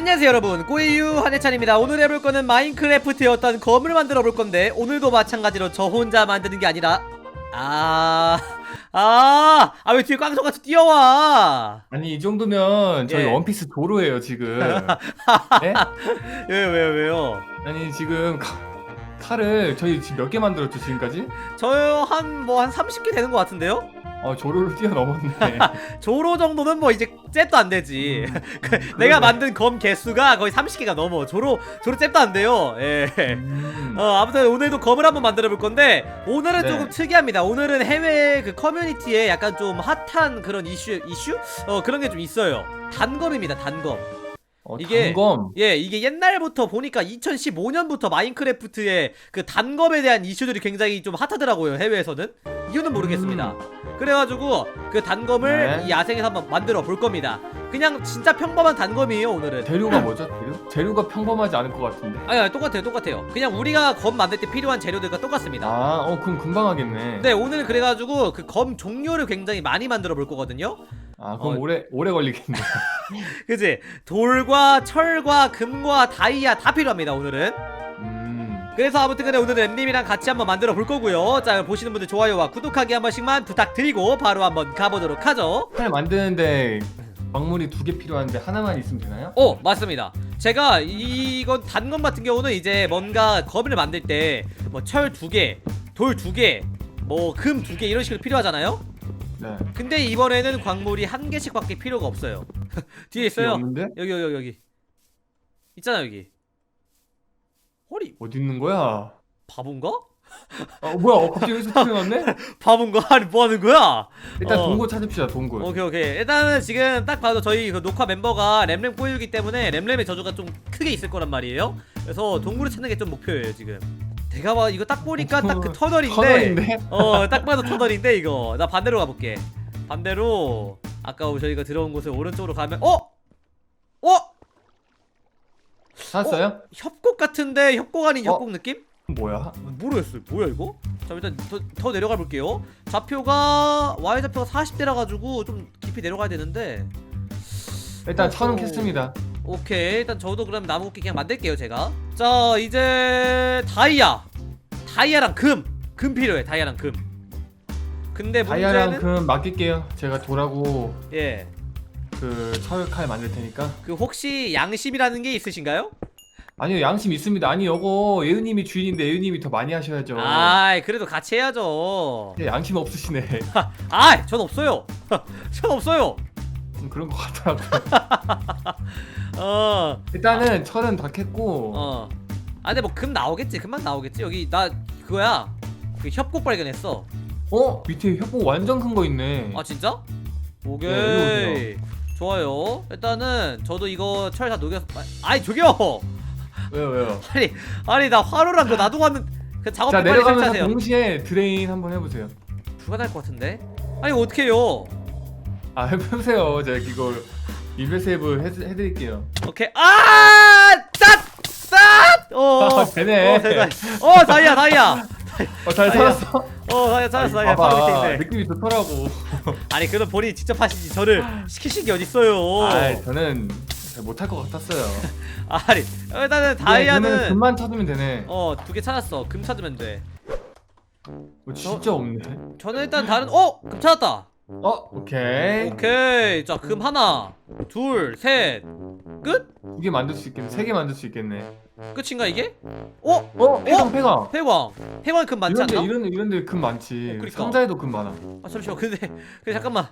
안녕하세요 여러분 꼬이유 한해찬입니다 오늘 해볼 거는 마인크래프트의 어떤 검을 만들어 볼 건데 오늘도 마찬가지로 저 혼자 만드는 게 아니라 아... 아... 아 왜 뒤에 꽝소같이 뛰어와 아니 이 정도면 저희 예. 원피스 도로예요 지금 네? 왜 왜요 왜요 아니 지금 카, 칼을 저희 지금 몇 개 만들었죠 지금까지? 저요 한 뭐 한 30개 되는 것 같은데요? 어 조로를 뛰어넘었네 조로 정도면 뭐 이제 잽도 안 되지 그 내가 만든 검 개수가 거의 30개가 넘어 조로 조로 잽도 안 돼요 예 음. 어 아무튼 오늘도 검을 한번 만들어 볼 건데 오늘은 네. 조금 특이합니다. 오늘은 해외 그 커뮤니티에 약간 좀 핫한 그런 이슈 이슈 어 그런 게 좀 있어요. 단검입니다. 단검. 어, 이게- 단검 예, 이게 옛날부터 보니까 2015년부터 마인크래프트의 그 단검에 대한 이슈들이 굉장히 좀 핫하더라고요. 해외에서는. 이유는 모르겠습니다. 그래가지고 그 단검을 네. 이 야생에서 한번 만들어 볼 겁니다. 그냥 진짜 평범한 단검이에요. 오늘은. 재료가 뭐죠 재료? 재료가 평범하지 않을 것 같은데 아니, 아니 똑같아요. 똑같아요. 그냥 우리가 검 만들 때 필요한 재료들과 똑같습니다. 아 어 그럼 금방 하겠네 네 오늘 그래가지고 그 검 종류를 굉장히 많이 만들어 볼 거거든요 아 그럼 어. 오래 오래 걸리겠네 그지 돌과 철과 금과 다이아 다 필요합니다 오늘은 음 그래서 아무튼 간에 오늘은 엠님이랑 같이 한번 만들어 볼 거고요. 자 보시는 분들 좋아요와 구독하기 한 번씩만 부탁드리고 바로 한번 가보도록 하죠. 칼 만드는데 광물이 두 개 필요한데 하나만 있으면 되나요? 어 맞습니다. 제가 이건 단검 같은 경우는 이제 뭔가 검을 만들 때 뭐 철 두개돌 두개뭐 금 두 개 이런 식으로 필요하잖아요? 네. 근데 이번에는 광물이 한 개씩밖에 필요가 없어요. 뒤에 있어요. 없는데? 여기 여기 여기. 있잖아 여기 허리 어디 있는 거야? 바본가? 어 뭐야 어, 갑자기 여기서 튀어나왔네? 바본가? 아니 뭐 하는 거야? 일단 어. 동굴 찾읍시다 동굴 오케이 오케이 일단은 지금 딱 봐도 저희 그 녹화 멤버가 램램 꼬유기 때문에 램램의 저주가 좀 크게 있을 거란 말이에요 그래서 동굴을 찾는 게 좀 목표예요 지금 내가 봐 이거 딱 보니까 딱 그 터널인데 터널인데? 어딱 봐도 터널인데 이거 나 반대로 가볼게 반대로 아까 저희가 들어온 곳에 오른쪽으로 가면 어? 어? 찾았어요? 협곡 같은데 협곡 아닌 어? 협곡 느낌? 뭐야? 모르겠어요. 뭐야 이거? 자 일단 더, 더 내려가 볼게요. 좌표가 Y 좌표가 40대라 가지고 좀 깊이 내려가야 되는데. 일단 천은 어허. 캤습니다 오케이 일단 저도 그럼 나무굽기 그냥 만들게요 제가. 자 이제 다이아, 다이아랑 금, 금 필요해 다이아랑 금. 근데 문제는 다이아랑 금 맡길게요 제가 돌하고 예. 그 철칼 만들 테니까 그 혹시 양심이라는 게 있으신가요? 아니요 양심 있습니다 아니 요거 예은님이 주인인데 예은님이 더 많이 하셔야죠 아이 그래도 같이 해야죠. 예, 양심 없으시네 아이 전 없어요. 전 없어요. 음, 그런 것 같더라고요 어. 일단은 철은 다 캤고 어. 아 근데 뭐 금 나오겠지. 금만 나오겠지. 여기 나 그거야. 그 협곡 발견했어. 어? 밑에 협곡 완전 큰 거 있네 아 진짜? 오케이. 네, 좋아요. 일단은 저도 이거 철 다 녹여서 아, 아이 저기요. 왜요 왜요 아니 아니 나 화로랑 그 놔두고는 그 작업 자 빨리 내려가면서 설치하세요. 동시에 드레인 한번 해보세요 불가능할 것 같은데. 아니 어떡해요? 아 해보세요 제가 이거 인베세이브 해, 해드릴게요 오케이. 아! 짠! 짠! 어. 아, 되네. 어, 대단. 어, 다이아, 다이아. 어잘 다이아. 찾았어? 어, 다이아 찾았어. 다이아 바로 밑에 봐봐. 있네. 느낌이 좋더라고. 아니, 그럼 본인이 직접 하시지. 저를 시키신 게 어딨어요. 아 저는 잘 못할 것 같았어요. 아니 일단은 다이아는 금만 찾으면 되네. 어 두 개 찾았어. 금 찾으면 돼. 어, 진짜 없네. 저는 일단 다른 어? 금 찾았다. 어 오케이. 오케이. 자 금 하나 둘 셋. 끝? 두 개 만들 수 있겠네 세 개 만들 수 있겠네 끝인가 이게? 어? 어? 폐광 폐광. 폐광. 폐광 금 많지 이런데 않나? 이런 이런데 금 많지. 그러니까. 상자에도 금 많아. 아 잠시만. 근데 근데 잠깐만.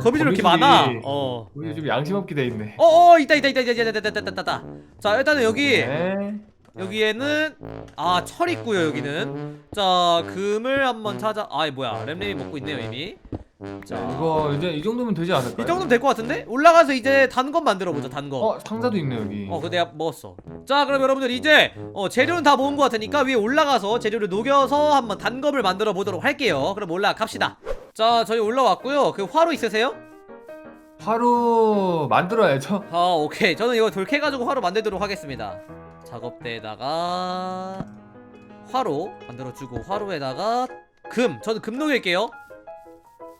거미줄 이렇게 거미줄이 많아? 어. 우리 요즘 양심 없게 돼 있네. 어어 있다 있다 있다 있다 있다 있다 있다 있다 있다. 자 일단은 여기. 네. 여기에는 아 철 있고요 여기는. 자 금을 한번 찾아 아이 뭐야. 램램이 먹고 있네요 이미 자자 이거 이제 이 정도면 되지 않을까요? 이 정도면 될 것 같은데? 올라가서 이제 단검 만들어 보자 단검 어 상자도 있네 여기 어, 그거 내가 먹었어. 자, 그럼 여러분들 이제 어, 재료는 다 모은 것 같으니까 위에 올라가서 재료를 녹여서 한번 단검을 만들어 보도록 할게요. 그럼 올라갑시다. 자, 저희 올라왔고요. 그 화로 있으세요? 화로 만들어야죠 아, 오케이. 저는 이거 돌 캐 가지고 화로 만들도록 하겠습니다. 작업대에다가 화로 만들어 주고 화로에다가 금. 저는 금 녹일게요.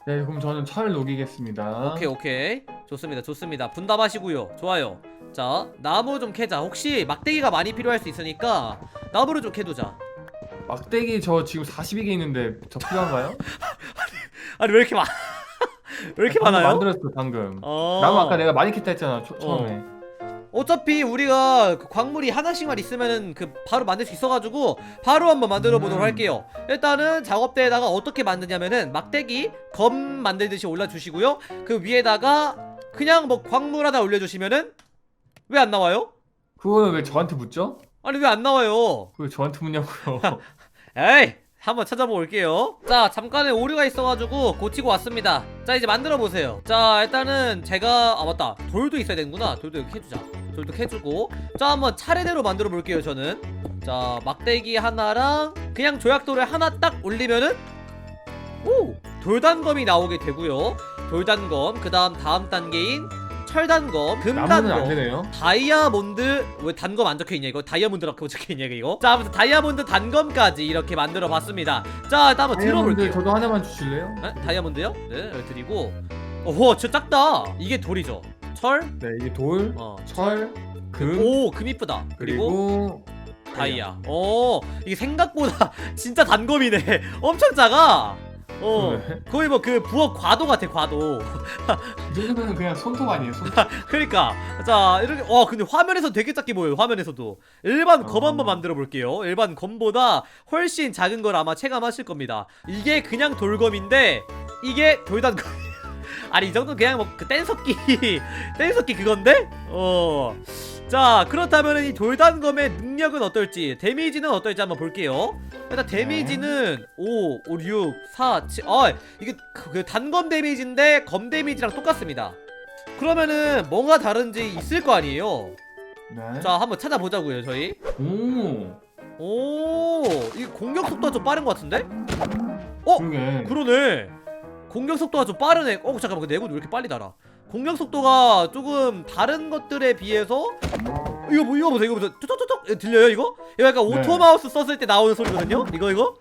네, 그럼 저는 철 녹이겠습니다. 오케이 오케이 좋습니다 좋습니다 분담하시고요 좋아요 자 나무 좀 캐자 혹시 막대기가 많이 필요할 수 있으니까 나무를 좀 캐두자 막대기 저 지금 42개 있는데 저 필요한가요? 아니 왜 이렇게 많 왜 이렇게 방금 많아요? 만들었어 방금. 어. 나무 아까 내가 많이 캤다 했잖아 초, 처음에. 어차피 우리가 그 광물이 하나씩만 있으면은 그 바로 만들 수 있어가지고 바로 한번 만들어 보도록 음. 할게요. 일단은 작업대에다가 어떻게 만드냐면은 막대기 검 만들듯이 올려주시고요. 그 위에다가 그냥 뭐 광물 하나 올려주시면은 왜 안 나와요? 그거는 왜 저한테 묻죠? 아니 왜 안 나와요? 그거 저한테 묻냐고요. 에이 한번 찾아보고 올게요. 자 잠깐의 오류가 있어가지고 고치고 왔습니다. 자 이제 만들어 보세요. 자 일단은 제가 아 맞다. 돌도 있어야 되는구나. 돌도 이렇게 해주자. 돌도 해주고. 자 한번 차례대로 만들어 볼게요 저는. 자 막대기 하나랑 그냥 조약돌을 하나 딱 올리면은 오! 돌단검이 나오게 되고요. 돌단검 그 다음 다음 단계인 철단검 나무는 안 금단검 되네요. 다이아몬드 왜 단검 안 적혀있냐 이거? 다이아몬드라고 적혀있냐 이거 자 아무튼 다이아몬드 단검까지 이렇게 만들어 봤습니다. 자 일단 한번 다이아몬드 들어볼게요. 저도 하나만 주실래요? 에? 다이아몬드요? 네 여기 드리고. 오호 진짜 작다. 이게 돌이죠. 철? 네, 이게 돌, 어. 철, 금, 오 금 이쁘다. 그리고, 그리고 다이아. 오 이게 생각보다 진짜 단검이네. 엄청 작아 어. 네. 거의 뭐 그 부엌 과도 같아 과도. 이 정도면 그냥 손톱 아니에요 손톱. 그러니까. 자 이렇게 어 근데 화면에서 되게 작게 보여요 화면에서도. 일반 검 어. 한번 만들어 볼게요. 일반 검보다 훨씬 작은 걸 아마 체감하실 겁니다. 이게 그냥 돌검인데 이게 돌단검 아니 이 정도 그냥 뭐 그 뗀석기 뗀석기 그건데? 어 자 그렇다면 이 돌단검의 능력은 어떨지 데미지는 어떨지 한번 볼게요 일단 데미지는 5, 5, 6, 4, 7 아, 이게 그, 그 단검 데미지인데 검 데미지랑 똑같습니다 그러면은 뭔가 다른지 있을 거 아니에요 네. 자 한번 찾아보자고요 저희 오, 오 이 공격 속도가 좀 빠른 것 같은데? 어? 그러게. 그러네 공격 속도가 좀 빠르네 어 잠깐만 그 내구도 왜 이렇게 빨리 달아 공격 속도가 조금 다른 것들에 비해서 이거 뭐 이거 보세요 이거 보세요. 툭툭툭툭! 예, 들려요 이거? 이거 약간 네. 오토 마우스 썼을 때 나오는 소리거든요? 이거 이거?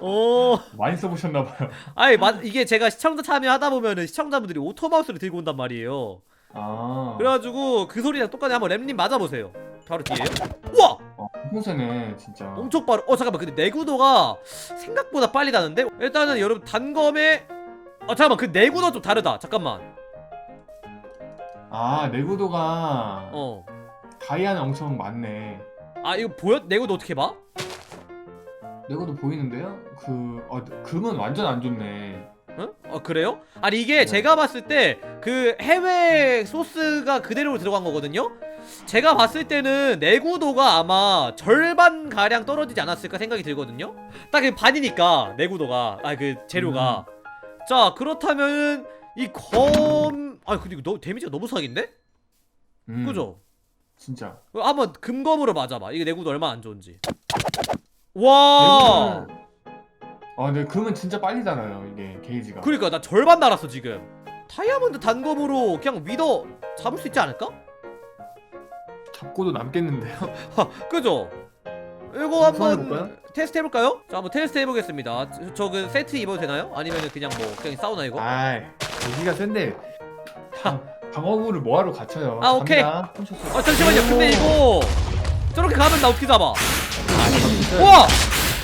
어. 많이 써보셨나봐요. 아니 맞 이게 제가 시청자 참여하다 보면은 시청자분들이 오토 마우스를 들고 온단 말이에요. 아, 그래가지고 그 소리랑 똑같이 한번 램님 맞아보세요. 바로 뒤에 우와! 어, 풍세네 진짜. 엄청 빠르 어 잠깐만 근데 내구도가 생각보다 빨리 다는데? 일단은 여러분 단검에 어 잠깐만 그 내구도 좀 다르다. 잠깐만 아 내구도가 어 다이아는 엄청 많네. 아 이거 보여? 내구도 어떻게 봐? 내구도 보이는데요? 그 어, 금은 완전 안 좋네. 응? 어 그래요? 아니 이게 네. 제가 봤을 때 그 해외 소스가 그대로 들어간 거거든요? 제가 봤을 때는 내구도가 아마 절반 가량 떨어지지 않았을까 생각이 들거든요? 딱 그 반이니까 내구도가 아 그 재료가 자 그렇다면 이 검 아 근데 이거 너 데미지가 너무 사기인데? 음, 그죠? 진짜. 그럼 한번 금검으로 맞아봐 이게 내구도 얼마 안 좋은지 와 내구도는- 아 근데 금은 진짜 빨리 달아요 이게 게이지가. 그러니까 나 절반 달았어 지금 다이아몬드 단검으로 그냥 위더 잡을 수 있지 않을까? 잡고도 남겠는데요? 하, 그죠? 이거 한번 해볼까요? 테스트 해볼까요? 자 한번 테스트 해보겠습니다 저그 세트 입어도 되나요? 아니면 그냥 뭐 그냥 사우나 이거? 아이 여기가 센데 방- 방어구를 뭐하러 갖춰요? 아, 오케이. 갑니다. 아 잠시만요 근데 이거 저렇게 가면 나 어떻게 잡아? 아, 우와!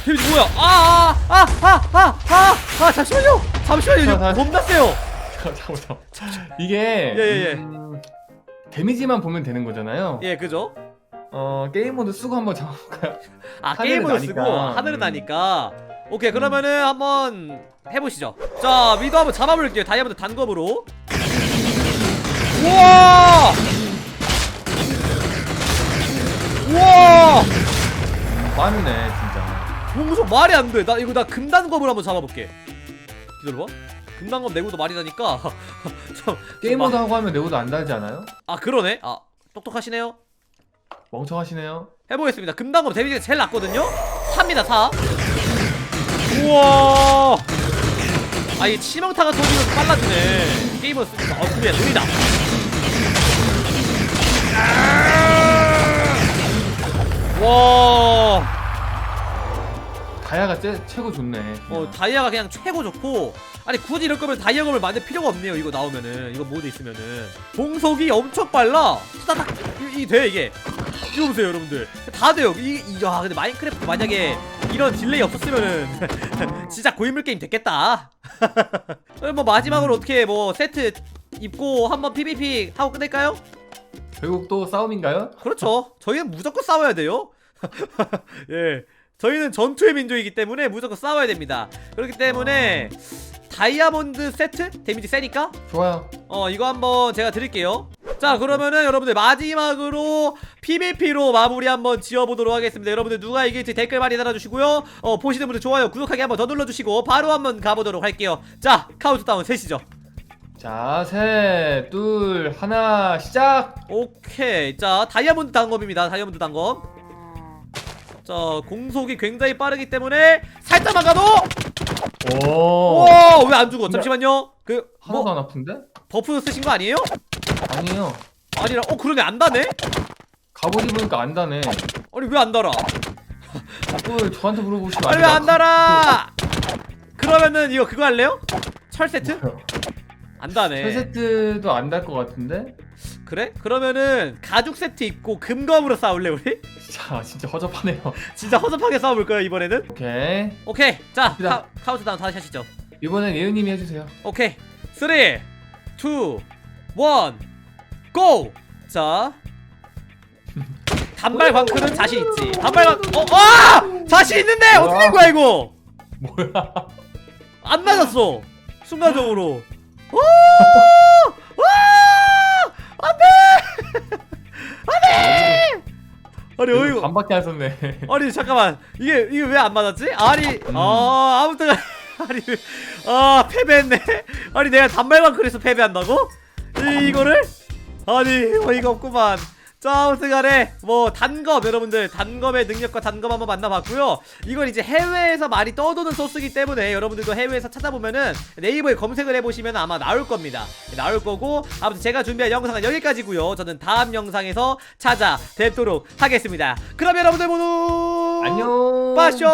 데미지 뭐야? 아, 아 아 아 아 아 아 잠시만요 잠시만요 이거 자, 자. 겁나 세요 잠깐만 잠깐만. 이게 예, 예, 예. 음, 데미지만 보면 되는 거잖아요. 예 그죠? 어 게임 모드 쓰고 한번 잡아볼까요? 아 게임으로 쓰고 나니까. 하늘을 음. 나니까 오케이 그러면은 한번 해보시죠 자 위도 한번 잡아볼게요 다이아몬드 단검으로 우와 우와 빠르네 진짜. 동소 말이 안돼 나 이거 나 금단검을 한번 잡아볼게 기다려봐 금단검 내구도 말이 좀 모드 하고 하면 내구도 안 달지 않아요? 아 그러네 아 똑똑하시네요 멍청하시네요. 해보겠습니다. 금단검 데미지가 제일 낮거든요? 4입니다, 4. 우와! 아, 이 치명타가 터지면서 빨라지네. 게임을 쓰니까. 어, 그래, 느리다. 다이아 다이아가 제, 최고 좋네. 어 다이아가 그냥 최고 좋고 아니 굳이 이럴 거면 다이아검을 만들 필요가 없네요 이거 나오면은. 이거 모드 있으면은. 공속이 엄청 빨라. 따닥 이돼 이게. 이거 보세요 여러분들. 다 돼요. 이야 근데 마인크래프트 만약에 이런 딜레이 없었으면은 진짜 고인물 게임 됐겠다. 그럼 뭐 마지막으로 어떻게 뭐 세트 입고 한번 PVP 하고 끝낼까요? 결국 또 싸움인가요? 그렇죠. 저희는 무조건 싸워야 돼요. 예 저희는 전투의 민족이기 때문에 무조건 싸워야 됩니다. 그렇기 때문에 다이아몬드 세트? 데미지 세니까? 좋아요. 어 이거 한번 제가 드릴게요. 자 그러면은 여러분들 마지막으로 PVP로 마무리 한번 지어보도록 하겠습니다. 여러분들 누가 이길지 댓글 많이 달아주시고요. 어 보시는 분들 좋아요 구독하기 한번 더 눌러주시고 바로 한번 가보도록 할게요. 자 카운트다운 셋이죠. 자, 셋, 둘, 하나, 시작. 오케이. 자 다이아몬드 단검입니다. 다이아몬드 단검 자 공속이 굉장히 빠르기 때문에 살짝만 가도 오. 와왜 안 죽어 잠시만요 그 하나도 뭐 안 아픈데? 버프 쓰신 거 아니에요? 아니에요. 아니라 어 그러네 안 다네? 갑옷 입으니까 안 다네. 아니 왜 안 달아 또 저한테 물어보시면 아니 왜 안 달아 그러면은 이거 그거 할래요? 철 세트? 안 다네 세 세트도 안 달 것 같은데? 그래? 그러면은 가죽 세트 입고 금검으로 싸울래 우리? 자, 진짜 허접하네요. 진짜 허접하게 싸워볼 거야 이번에는 오케이. 오케이 자. 카, 카운트다운 다시 하시죠 이번엔 예은님이 해주세요. 오케이 3 2 1 고! 자 단발 광클은 자신 있지 단발 광 어! 아! 자신 있는데 어떻게 된 거야 이거 뭐야? 안 맞았어 순간적으로 오! 반밖에 안 썼네. 아니 잠깐만 이게 이게 왜 안 맞았지? 아니 음. 아 아무튼 아니 아 패배했네 아니 내가 단발만 그래서 패배한다고? 이, 이거를? 아니 어이가 없구만 자 아무튼간에 뭐 단검 여러분들 단검의 능력과 단검 한번 만나봤고요. 이건 이제 해외에서 많이 떠도는 소스기 때문에 여러분들도 해외에서 찾아보면은 네이버에 검색을 해보시면 아마 나올 겁니다. 나올 거고 아무튼 제가 준비한 영상은 여기까지고요. 저는 다음 영상에서 찾아뵙도록 하겠습니다. 그럼 여러분들 모두 안녕. 빠쇼